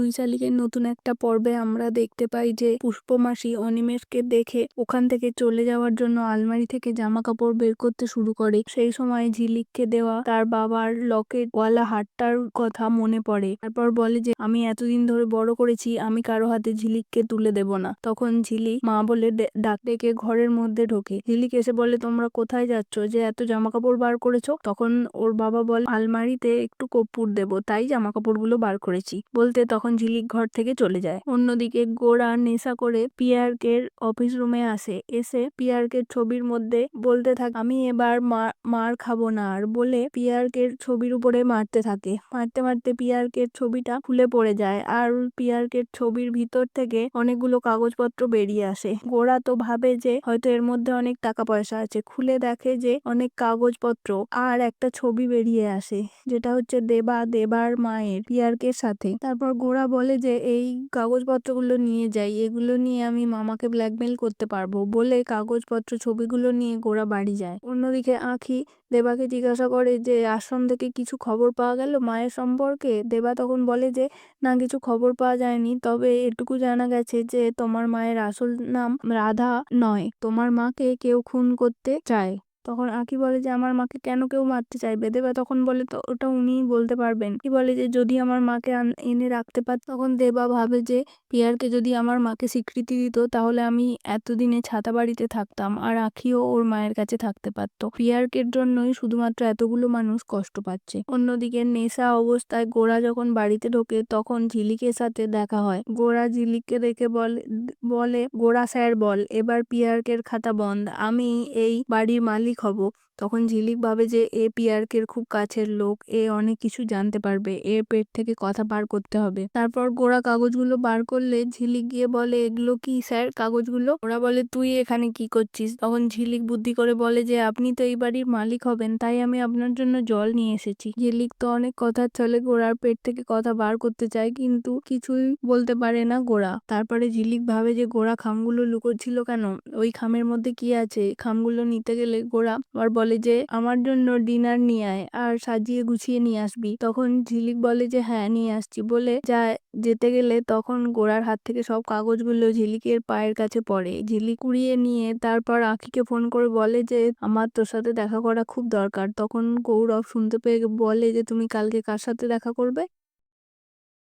দুই শালিকের নতুন একটা পর্বে আমরা দেখতে পাই যে পুষ্পমাসি অনিমেষকে দেখে ওখান থেকে চলে যাওয়ার জন্য আলমারি থেকে জামা কাপড় বের করতে শুরু করে। সেই সময় ঝিলিককে দেওয়া তার বাবার লকেট ওয়ালা হারটার কথা মনে পড়ে। তারপর বলে যে, আমি এতদিন ধরে বড় করেছি, আমি কারও হাতে ঝিলিককে তুলে দেব না। তখন ঝিলিক মা বলে ডাক ডেকে ঘরের মধ্যে ঢোকে। ঝিলিক এসে বলে, তোমরা কোথায় যাচ্ছ? যে এত জামা কাপড় বার করেছ? তখন ওর বাবা বলে, আলমারিতে একটু কর্পূর দেবো, তাই জামা কাপড়গুলো বার করেছি। বলতে তখন ঝিলিক ঘর থেকে চলে যায়। অন্যদিকে গোড়া নেশা করে পিয়ারকের অফিস রুমে আসে। এসে পিয়ারকের ছবির মধ্যে বলতে থাকে, আমি এবার মার খাব না আর বলে পিয়ারকের ছবির উপরে মারতে থাকে। মারতে মারতে পিয়ারকের ছবিটা খুলে পড়ে যায় আর পিয়ারকের ছবির ভিতর থেকে অনেকগুলো কাগজপত্র বেরিয়ে আসে। গোড়া তো ভাবে যে হয়তো এর মধ্যে অনেক টাকা পয়সা আছে। খুলে দেখে যে অনেক কাগজপত্র আর একটা ছবি বেরিয়ে আসে, যেটা হচ্ছে দেবা, দেবার মায়ের পিয়ারকের সাথে। তারপর গোড়া বলে যে, এই কাগজপত্রগুলো নিয়ে যাই, এগুলো নিয়ে আমি মামাকে ব্ল্যাকমেল করতে পারব বলে কাগজপত্র ছবিগুলো নিয়ে গোড়া বাড়ি যায়। অন্যদিকে আঁখি দেবাকে জিজ্ঞাসা করে যে, আশ্রম থেকে কিছু খবর পাওয়া গেল মায়ের সম্পর্কে? দেবা তখন বলে যে, না, কিছু খবর পাওয়া যায়নি। তবে এটুকু জানা গেছে যে, তোমার মায়ের আসল নাম রাধা নয়। তোমার মাকে কেউ খুন করতে চায়। তখন আঁকি বলে যে, আমার মাকে কেন কেউ মারতে চাইবে? দেবা তখন বলে, তো ওটা উনিই বলতে পারবেন। কি বলে যে, যদি আমার মাকে এনে রাখতে পার তখন দেবা ভাবে যে, পিয়ারকে যদি আমার মাকে স্বীকৃতি দিত, তাহলে আমি এতদিনে ছাতা বাড়িতে থাকতাম আর আখিও ওর মায়ের কাছে থাকতে পারতো। পিয়ারকের জন্যই শুধুমাত্র এতগুলো মানুষ কষ্ট পাচ্ছে। অন্যদিকে নেশা অবস্থায় গোড়া যখন বাড়িতে ঢোকে, তখন ঝিলিকের সাথে দেখা হয়। গোড়া ঝিলিককে দেখে বলে বলে গোড়া স্যার বল, এবার পিয়ারকের খাতা বন্ধ। আমি এই বাড়ির মালিক হব তখন ঝিলিক ভাবে যে, এ পিয়ারকের খুব কাছের লোক, এ অনেক কিছু জানতে পারবে এর পেট থেকে কথা বার করতে হবে। তারপর গোড়া কাগজগুলো বার করলে ঝিলিক গিয়ে বলে, এগুলো কি স্যার কাগজগুলো? ওরা বলে, তুই এখানে কি করছিস? তখন ঝিলিক বুদ্ধি করে বলে যে, আপনি তো এই বাড়ির মালিক হবেন, তাই আমি আপনার জন্য জল নিয়ে এসেছি। ঝিলিক তো অনেক কথার ছলে গোড়ার পেট থেকে কথা বার করতে চায়, কিন্তু কিছুই বলতে পারে না গোড়া তারপরে ঝিলিক ভাবে যে গোড়া খামগুলো লুকোচ্ছিল কেন? ওই খামের মধ্যে কি আছে? খামগুলো নিতে গেলে গোড়া আবার বলে যে, আমার জন্য ডিনার নিয়ে আয় আর সাজিয়ে গুছিয়ে নিয়ে আসবি। তখন ঝিলিক বলে যে হ্যাঁ নিয়ে আসছি। বলে যা যেতে গেলে তখন গোড়ার হাত থেকে সব কাগজগুলো ঝিলিকের পায়ের কাছে পড়ে। ঝিলিক কুড়িয়ে নিয়ে তারপর আখিকে ফোন করে বলে যে, আমার তোর সাথে দেখা করা খুব দরকার। তখন গৌরব শুনতে পেয়ে বলে যে, তুমি কালকে কার সাথে দেখা করবে?